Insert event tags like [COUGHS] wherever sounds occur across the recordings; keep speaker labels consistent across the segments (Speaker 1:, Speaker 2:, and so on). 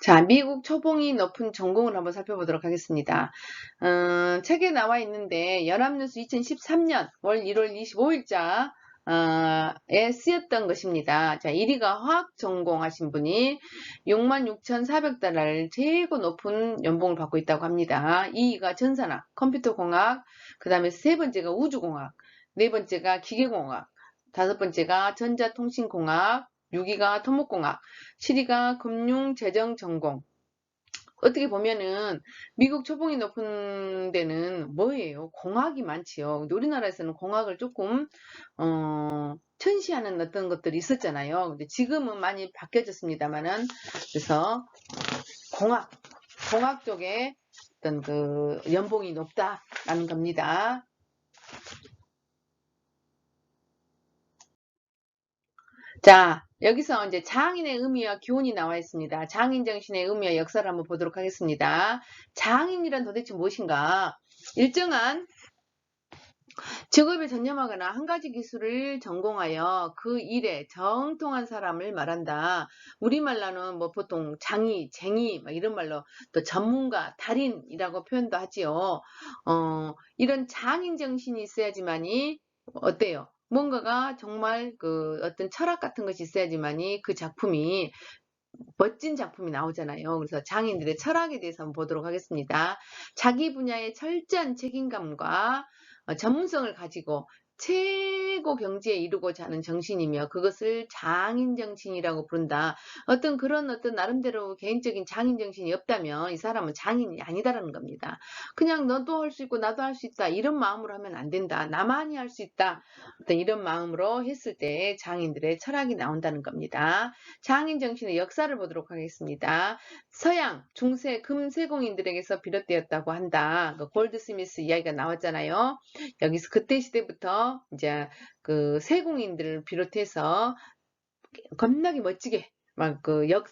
Speaker 1: 자, 미국 초봉이 높은 전공을 한번 살펴보도록 하겠습니다. 어, 책에 나와 있는데 연합뉴스 2013년 월 1월 25일자 에 쓰였던 것입니다. 자, 1위가 화학 전공하신 분이 66,400달러를 최고 높은 연봉을 받고 있다고 합니다. 2위가 전산학, 컴퓨터공학, 그 다음에 세 번째가 우주공학, 네 번째가 기계공학, 다섯 번째가 전자통신공학, 6위가 토목공학, 7위가 금융재정전공. 어떻게 보면은 미국 초봉이 높은 데는 뭐예요? 공학이 많지요. 우리나라에서는 공학을 조금 어, 천시하는 어떤 것들이 있었잖아요. 근데 지금은 많이 바뀌어졌습니다만은 그래서 공학, 공학 쪽에 어떤 그 연봉이 높다라는 겁니다. 자, 여기서 이제 장인의 의미와 교훈이 나와 있습니다. 장인 정신의 의미와 역사를 한번 보도록 하겠습니다. 장인이란 도대체 무엇인가? 일정한 직업에 전념하거나 한 가지 기술을 전공하여 그 일에 정통한 사람을 말한다. 우리말로는 뭐 보통 장이, 쟁이 막 이런 말로 또 전문가, 달인이라고 표현도 하지요. 어, 이런 장인 정신이 있어야지만이 어때요? 뭔가가 정말 그 어떤 철학 같은 것이 있어야지만이 그 작품이 멋진 작품이 나오잖아요. 그래서 장인들의 철학에 대해서 한번 보도록 하겠습니다. 자기 분야의 철저한 책임감과 어, 전문성을 가지고 최고 경지에 이루고자 하는 정신이며 그것을 장인 정신이라고 부른다. 어떤 그런 어떤 나름대로 개인적인 장인 정신이 없다면 이 사람은 장인이 아니다라는 겁니다. 그냥 너도 할 수 있고 나도 할 수 있다 이런 마음으로 하면 안 된다. 나만이 할 수 있다. 어떤 이런 마음으로 했을 때 장인들의 철학이 나온다는 겁니다. 장인 정신의 역사를 보도록 하겠습니다. 서양 중세 금세공인들에게서 비롯되었다고 한다. 그 골드스미스 이야기가 나왔잖아요. 여기서 그때 시대부터 이제 그 세공인들을 비롯해서 겁나게 멋지게 막 그 역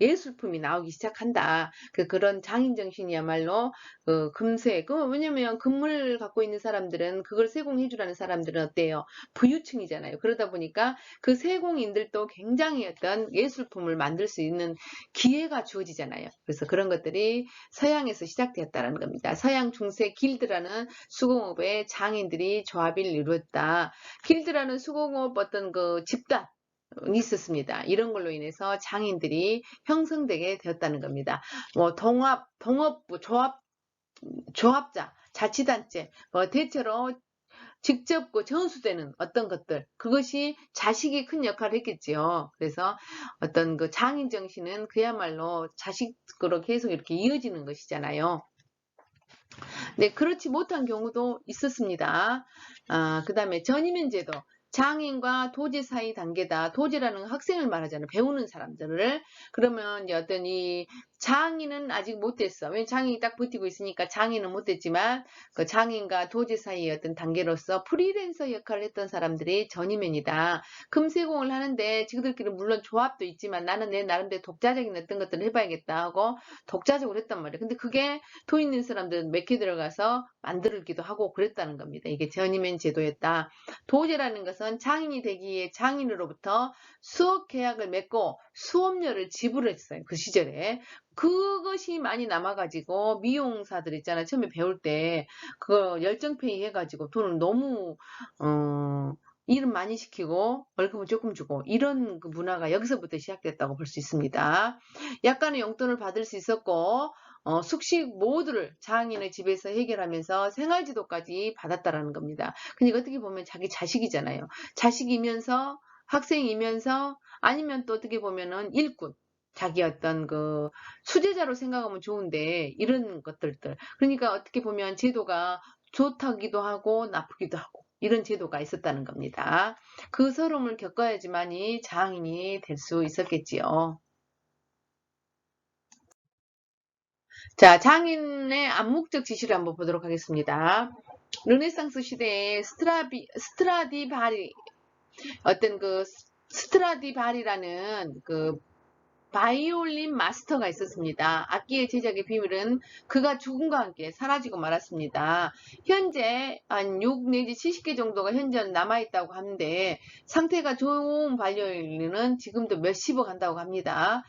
Speaker 1: 예술품이 나오기 시작한다. 그 그런 장인 정신이야말로 그 금세 그 왜냐면 금을 갖고 있는 사람들은 그걸 세공해 주라는 사람들은 어때요? 부유층이잖아요. 그러다 보니까 그 세공인들도 굉장히 어떤 예술품을 만들 수 있는 기회가 주어지잖아요. 그래서 그런 것들이 서양에서 시작되었다는 겁니다. 서양 중세 길드라는 수공업의 장인들이 조합을 이루었다. 길드라는 수공업 어떤 그 집단 있었습니다. 이런 걸로 인해서 장인들이 형성되게 되었다는 겁니다. 뭐 동합, 동업부, 조합, 조합자, 자치단체, 뭐 대체로 직접 그 전수되는 어떤 것들 그것이 자식이 큰 역할을 했겠지요. 그래서 어떤 그 장인 정신은 그야말로 자식으로 계속 이렇게 이어지는 것이잖아요. 네, 그렇지 못한 경우도 있었습니다. 아, 그 다음에 전이면 제도. 장인과 도지 사이 단계다. 도지라는 학생을 말하잖아요. 배우는 사람들을. 그러면 어떤 이 장인은 아직 못 됐어. 왜 장인이 딱 버티고 있으니까 장인은 못 됐지만 그 장인과 도지 사이의 어떤 단계로서 프리랜서 역할을 했던 사람들이 전이맨이다. 금세공을 하는데 지그들끼리 물론 조합도 있지만 나는 내 나름대로 독자적인 어떤 것들을 해봐야겠다 하고 독자적으로 했단 말이에요. 근데 그게 돈 있는 사람들은 몇 개 들어가서 만들기도 하고 그랬다는 겁니다. 이게 전이맨 제도였다. 도제라는 것은 장인이 되기 위해 장인으로부터 수업 계약을 맺고 수업료를 지불했어요. 그 시절에. 그것이 많이 남아가지고 미용사들 있잖아요. 처음에 배울 때 그거 열정페이 해가지고 돈을 너무 어 일은 많이 시키고 월급은 조금 주고 이런 그 문화가 여기서부터 시작됐다고 볼 수 있습니다. 약간의 용돈을 받을 수 있었고 어, 숙식 모두를 장인의 집에서 해결하면서 생활지도까지 받았다라는 겁니다. 그러니까 어떻게 보면 자기 자식이잖아요. 자식이면서 학생이면서 아니면 또 어떻게 보면은 일꾼 자기 어떤 그 수제자로 생각하면 좋은데 이런 것들들 그러니까 어떻게 보면 제도가 좋다기도 하고 나쁘기도 하고 이런 제도가 있었다는 겁니다. 그 서름을 겪어야지만이 장인이 될 수 있었겠지요. 자, 장인의 암묵적 지시를 한번 보도록 하겠습니다. 르네상스 시대에 스트라비, 스트라디바리, 어떤 그 스트라디바리라는 그 바이올린 마스터가 있었습니다. 악기의 제작의 비밀은 그가 죽음과 함께 사라지고 말았습니다. 현재 한 6 내지 70개 정도가 현재 남아있다고 하는데 상태가 좋은 바이올린은 지금도 몇십억 한다고 합니다.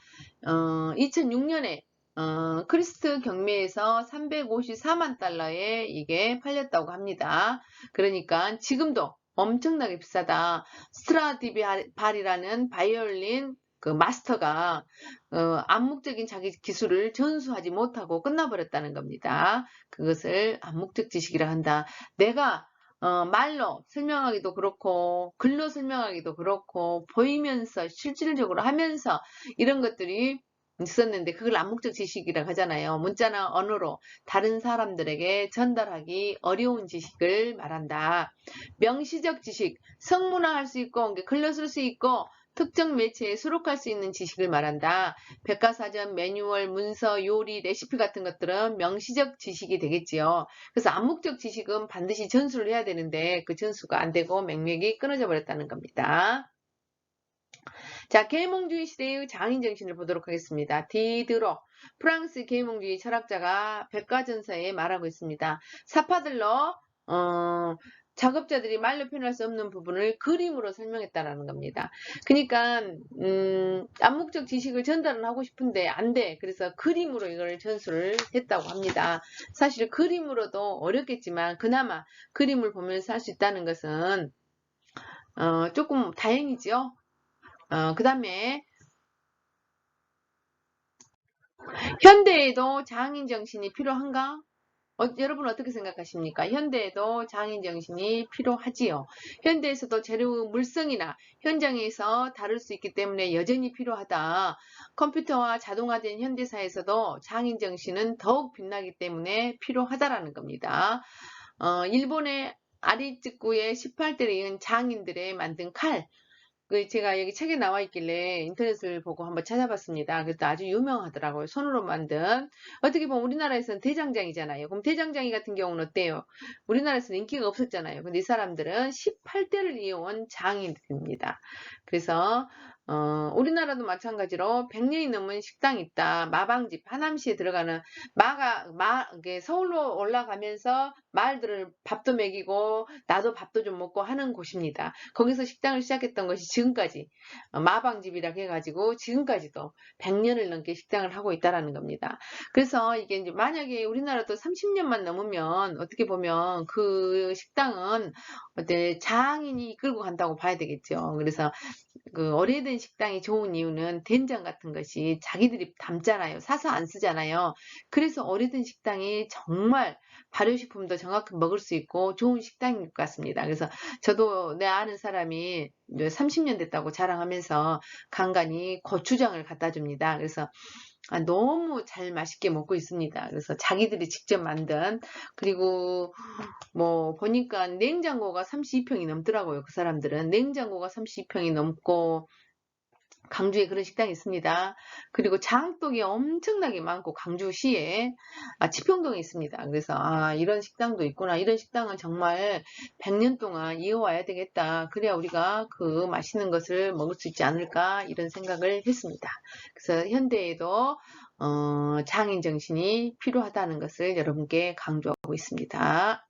Speaker 1: 어, 2006년에 어, 크리스트 경매에서 354만 달러에 이게 팔렸다고 합니다. 그러니까 지금도 엄청나게 비싸다. 스트라디발이라는 바이올린 그 마스터가 어, 암묵적인 자기 기술을 전수하지 못하고 끝나버렸다는 겁니다. 그것을 암묵적 지식이라 한다. 내가 어, 말로 설명하기도 그렇고 글로 설명하기도 그렇고 보이면서 실질적으로 하면서 이런 것들이 있었는데 그걸 암묵적 지식이라고 하잖아요. 문자나 언어로 다른 사람들에게 전달하기 어려운 지식을 말한다. 명시적 지식, 성문화 할 수 있고 글로 쓸 수 있고 특정 매체에 수록할 수 있는 지식을 말한다. 백과사전, 매뉴얼, 문서, 요리, 레시피 같은 것들은 명시적 지식이 되겠지요. 그래서 암묵적 지식은 반드시 전수를 해야 되는데 그 전수가 안 되고 맥맥이 끊어져 버렸다는 겁니다. 자, 계몽주의 시대의 장인 정신을 보도록 하겠습니다. 디드로 프랑스 계몽주의 철학자가 백과전서에 말하고 있습니다. 사파들러 어, 작업자들이 말로 표현할 수 없는 부분을 그림으로 설명했다라는 겁니다. 그러니까 음, 암묵적 지식을 전달은 하고 싶은데 안 돼. 그래서 그림으로 이걸 전수를 했다고 합니다. 사실 그림으로도 어렵겠지만 그나마 그림을 보면서 할 수 있다는 것은 어, 조금 다행이죠. 어, 그 다음에 현대에도 장인 정신이 필요한가? 어, 여러분 어떻게 생각하십니까? 현대에도 장인 정신이 필요하지요. 현대에서도 재료 물성이나 현장에서 다룰 수 있기 때문에 여전히 필요하다. 컴퓨터와 자동화된 현대사에서도 장인 정신은 더욱 빛나기 때문에 필요하다라는 겁니다. 어, 일본의 아리츠쿠의 18대를 이은 장인들의 만든 칼, 그 제가 여기 책에 나와 있길래 인터넷을 보고 한번 찾아봤습니다. 그래도 아주 유명하더라고요. 손으로 만든. 어떻게 보면 우리나라에서는 대장장이잖아요. 그럼 대장장이 같은 경우는 어때요? 우리나라에서는 인기가 없었잖아요. 근데 이 사람들은 18대를 이어온 장인들입니다. 그래서 어, 우리나라도 마찬가지로 100년이 넘은 식당이 있다. 마방집, 하남시에 들어가는 마가, 마, 서울로 올라가면서 말들을 밥도 먹이고 나도 밥도 좀 먹고 하는 곳입니다. 거기서 식당을 시작했던 것이 지금까지 어, 마방집이라고 해가지고 지금까지도 100년을 넘게 식당을 하고 있다라는 겁니다. 그래서 이게 이제 만약에 우리나라도 30년만 넘으면 어떻게 보면 그 식당은 어때 장인이 이끌고 간다고 봐야 되겠죠. 그래서 그 오래된 식당이 좋은 이유는 된장 같은 것이 자기들이 담잖아요. 사서 안 쓰잖아요. 그래서 오래된 식당이 정말 발효식품도 정확히 먹을 수 있고 좋은 식당인 것 같습니다. 그래서 저도 내 아는 사람이 30년 됐다고 자랑하면서 간간히 고추장을 갖다 줍니다. 그래서 아, 너무 잘 맛있게 먹고 있습니다. 그래서 자기들이 직접 만든 그리고 뭐 보니까 냉장고가 32평이 넘더라고요. 그 사람들은 냉장고가 32평이 넘고 강주에 그런 식당이 있습니다. 그리고 장독이 엄청나게 많고 강주시에 아, 치평동에 있습니다. 그래서 아, 이런 식당도 있구나. 이런 식당은 정말 100년 동안 이어와야 되겠다. 그래야 우리가 그 맛있는 것을 먹을 수 있지 않을까 이런 생각을 했습니다. 그래서 현대에도 어, 장인 정신이 필요하다는 것을 여러분께 강조하고 있습니다.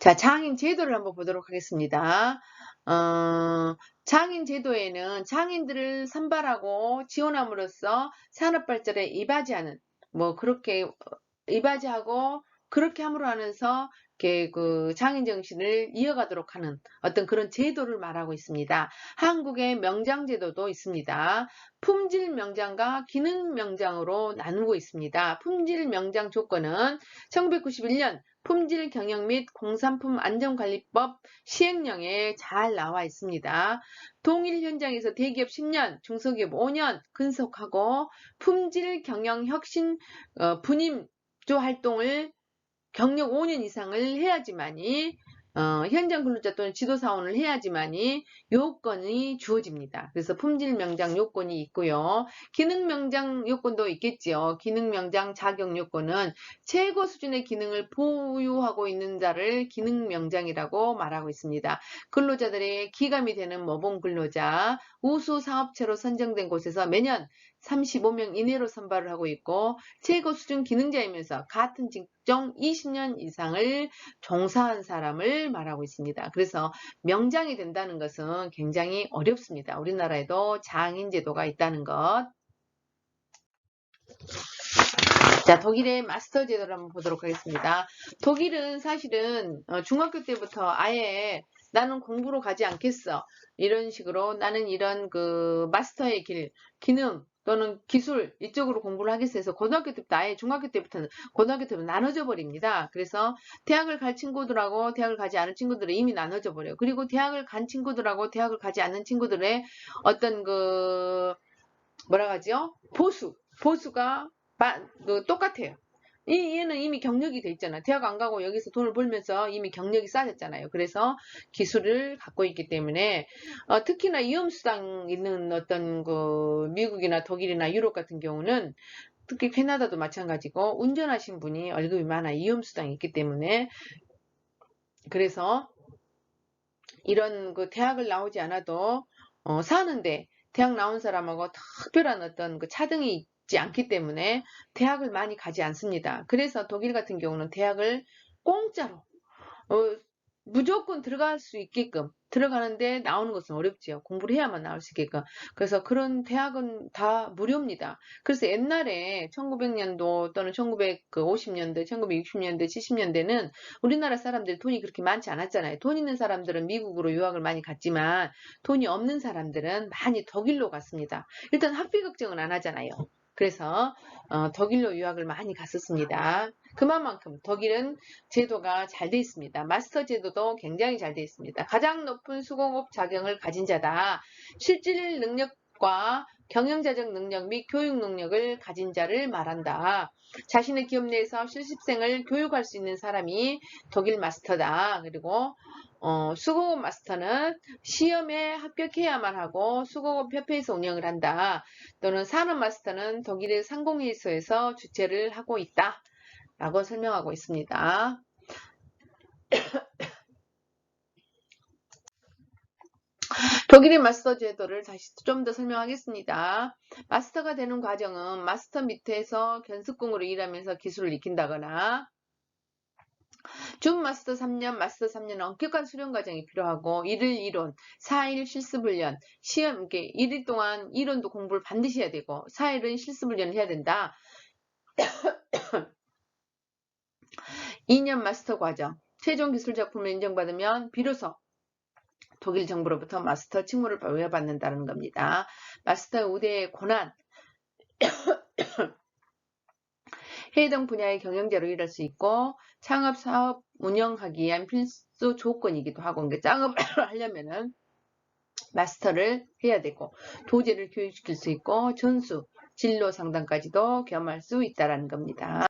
Speaker 1: 자, 장인 제도를 한번 보도록 하겠습니다. 어, 장인 제도에는 장인들을 선발하고 지원함으로써 산업 발전에 이바지하는 뭐 그렇게 이바지하고 그렇게 함으로 하면서 그 장인 정신을 이어가도록 하는 어떤 그런 제도를 말하고 있습니다. 한국의 명장 제도도 있습니다. 품질 명장과 기능 명장으로 나누고 있습니다. 품질 명장 조건은 1991년 품질 경영 및 공산품 안전관리법 시행령에 잘 나와 있습니다. 동일 현장에서 대기업 10년, 중소기업 5년 근속하고 품질 경영 혁신 어, 분임 조 활동을 경력 5년 이상을 해야지만이 어, 현장 근로자 또는 지도사원을 해야지만이 요건이 주어집니다. 그래서 품질 명장 요건이 있고요. 기능 명장 요건도 있겠지요. 기능 명장 자격 요건은 최고 수준의 기능을 보유하고 있는 자를 기능 명장이라고 말하고 있습니다. 근로자들의 기감이 되는 모범 근로자, 우수 사업체로 선정된 곳에서 매년 35명 이내로 선발을 하고 있고 최고 수준 기능자이면서 같은 직종 20년 이상을 종사한 사람을 말하고 있습니다. 그래서 명장이 된다는 것은 굉장히 어렵습니다. 우리나라에도 장인 제도가 있다는 것. 자, 독일의 마스터 제도를 한번 보도록 하겠습니다. 독일은 사실은 어, 중학교 때부터 아예 나는 공부로 가지 않겠어. 이런 식으로 나는 이런 그 마스터의 길, 기능 또는 기술 이쪽으로 공부를 하겠어 해서 고등학교 때부터 아예 중학교 때부터는 고등학교 때부터 나눠져 버립니다. 그래서 대학을 갈 친구들하고 대학을 가지 않은 친구들은 이미 나눠져 버려요. 그리고 대학을 간 친구들하고 대학을 가지 않는 친구들의 어떤 그 뭐라 하죠? 보수, 보수가 마- 그 똑같아요. 이 얘는 이미 경력이 돼 있잖아. 대학 안 가고 여기서 돈을 벌면서 이미 경력이 쌓였잖아요. 그래서 기술을 갖고 있기 때문에 어, 특히나 위험수당 있는 어떤 그 미국이나 독일이나 유럽 같은 경우는 특히 캐나다도 마찬가지고 운전하신 분이 월급이 많아 위험수당이 있기 때문에 그래서 이런 그 대학을 나오지 않아도 어, 사는데 대학 나온 사람하고 특별한 어떤 그 차등이 있지 않기 때문에 대학을 많이 가지 않습니다. 그래서 독일 같은 경우는 대학을 공짜로 어, 무조건 들어갈 수 있게끔 들어가는데 나오는 것은 어렵지요. 공부를 해야만 나올 수 있게끔. 그래서 그런 대학은 다 무료입니다. 그래서 옛날에 1900년도 또는 1950년대, 1960년대, 70년대는 우리나라 사람들이 돈이 그렇게 많지 않았잖아요. 돈 있는 사람들은 미국으로 유학을 많이 갔지만 돈이 없는 사람들은 많이 독일로 갔습니다. 일단 학비 걱정은 안 하잖아요. 그래서 어, 독일로 유학을 많이 갔었습니다. 그만큼 독일은 제도가 잘 돼 있습니다. 마스터 제도도 굉장히 잘 돼 있습니다. 가장 높은 수공업 자격을 가진 자다. 실질 능력과 경영자적 능력 및 교육 능력을 가진 자를 말한다. 자신의 기업 내에서 실습생을 교육할 수 있는 사람이 독일 마스터다. 그리고 어, 수공업 마스터는 시험에 합격해야만 하고 수공업 협회에서 운영을 한다. 또는 산업 마스터는 독일의 상공회의소에서 주최를 하고 있다. 라고 설명하고 있습니다. 독일의 마스터 제도를 다시 좀 더 설명하겠습니다. 마스터가 되는 과정은 마스터 밑에서 견습공으로 일하면서 기술을 익힌다거나 준 마스터 3년, 마스터 3년 엄격한 수련 과정이 필요하고 1일 이론, 4일 실습 훈련, 시험 이렇게 1일 동안 이론도 공부를 반드시 해야 되고 4일은 실습 훈련을 해야 된다. [COUGHS] 2년 마스터 과정, 최종 기술 작품을 인정받으면 비로소 독일 정부로부터 마스터 칭호를 부여받는다는 겁니다. 마스터 우대의 고난, [COUGHS] 해당 분야의 경영자로 일할 수 있고 창업 사업 운영하기 위한 필수 조건이기도 하고 창업을 [COUGHS] 하려면은 마스터를 해야 되고 도제를 교육시킬 수 있고 전수 진로 상담까지도 겸할 수 있다라는 겁니다.